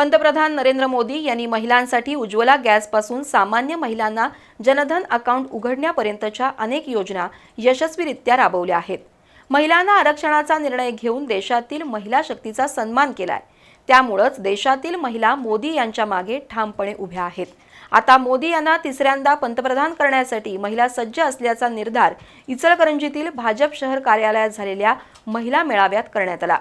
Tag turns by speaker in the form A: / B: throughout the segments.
A: पंतप्रधान नरेंद्र मोदी यांनी महिलांसाठी उज्ज्वला गॅसपासून सामान्य महिलांना जनधन अकाउंट उघडण्यापर्यंतच्या अनेक योजना यशस्वीरित्या राबवल्या आहेत. महिलांना आरक्षणाचा निर्णय घेऊन देशातील महिला शक्तीचा सन्मान केलाय. त्यामुळंच देशातील महिला मोदी यांच्या मागे ठामपणे उभ्या आहेत. आता मोदी यांना तिसऱ्यांदा पंतप्रधान करण्यासाठी महिला सज्ज असल्याचा निर्धार इचलकरंजीतील भाजप शहर कार्यालयात झालेल्या महिला मेळाव्यात करण्यात आला.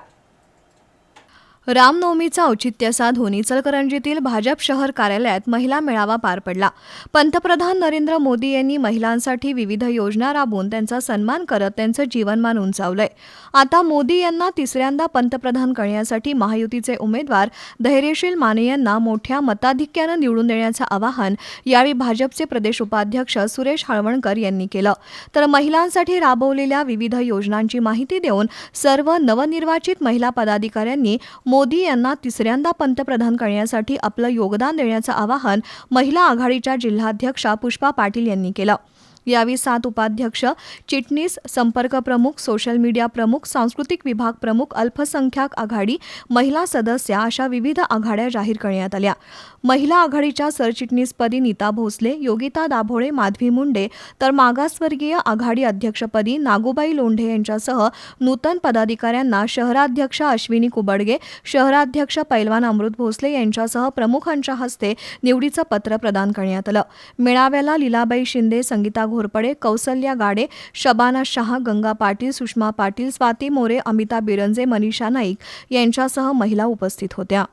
B: रामनवमीचा औचित्य साधून इचलकरंजीतील भाजप शहर कार्यालयात महिला मेळावा पार पडला. पंतप्रधान नरेंद्र मोदी यांनी महिलांसाठी विविध योजना राबवून त्यांचा सन्मान करत त्यांचं जीवनमान उंचावलंय. आता मोदी यांना तिसऱ्यांदा पंतप्रधान करण्यासाठी महायुतीचे उमेदवार धैर्यशील माने यांना मोठ्या मताधिक्यानं निवडून देण्याचं आवाहन यावेळी भाजपचे प्रदेश उपाध्यक्ष सुरेश हळवणकर यांनी केलं. तर महिलांसाठी राबवलेल्या विविध योजनांची माहिती देऊन सर्व नवनिर्वाचित महिला पदाधिकाऱ्यांनी मोदी यांना तिसऱ्यांदा पंतप्रधान करण्यासाठी आपलं योगदान देण्याचं आवाहन महिला आघाडीच्या जिल्हाध्यक्षा पुष्पा पाटील यांनी केलं. यावेळी सात उपाध्यक्ष चिटणीस संपर्क प्रमुख सोशल मीडिया प्रमुख सांस्कृतिक विभाग प्रमुख अल्पसंख्याक आघाडी महिला सदस्या अशा विविध आघाड्या जाहीर करण्यात आल्या. महिला आघाडीच्या सरचिटणीसपदी नीता भोसले योगिता दाभोळे माधवी मुंडे तर मागासवर्गीय आघाडी अध्यक्षपदी नागोबाई लोंढे यांच्यासह नूतन पदाधिकाऱ्यांना शहराध्यक्ष अश्विनी कुबडगे शहराध्यक्ष पैलवान अमृत भोसले यांच्यासह प्रमुखांच्या हस्ते निवडीचं पत्र प्रदान करण्यात आलं. मेळाव्याला लीलाबाई शिंदे संगीता घोरपडे कौसल्या गाडे शबाना शहा गंगा पाटील सुषमा पाटील स्वाती मोरे अमिता बिरंजे मनीषा नाईक यांच्यासह महिला उपस्थित होत्या.